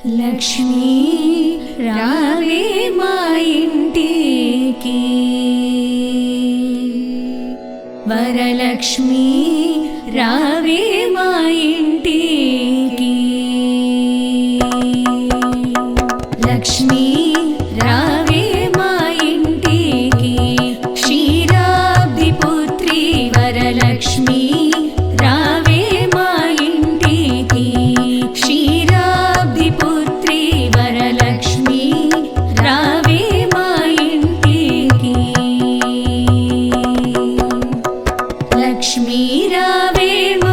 లక్ష్మీ రావే మా ఇంటికి వరలక్ష్మి రావే लक्ष्मी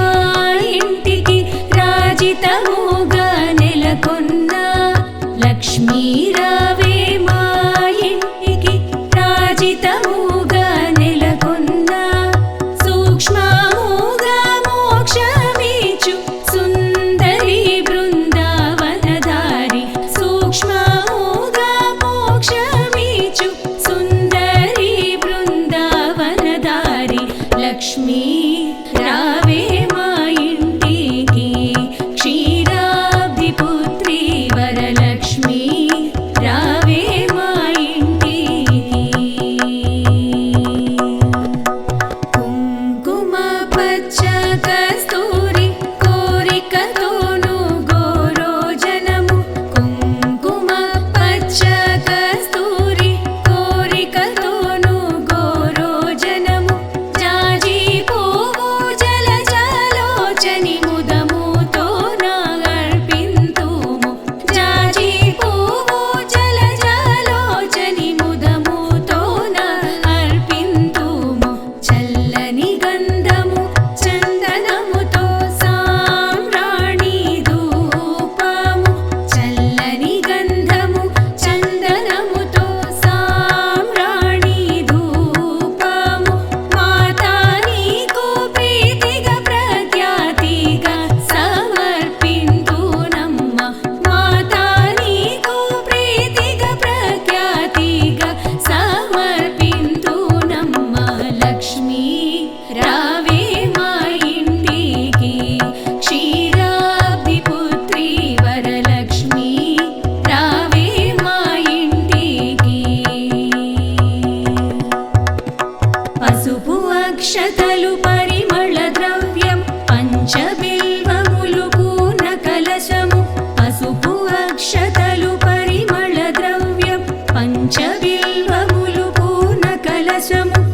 పసుపు అక్షతలు పరిమళ ద్రవ్యం పంచబిల్వములు పూర్ణ కలశము. పసుపు అక్షతలు పరిమళ ద్రవ్యం పంచబిల్వములు కలశము.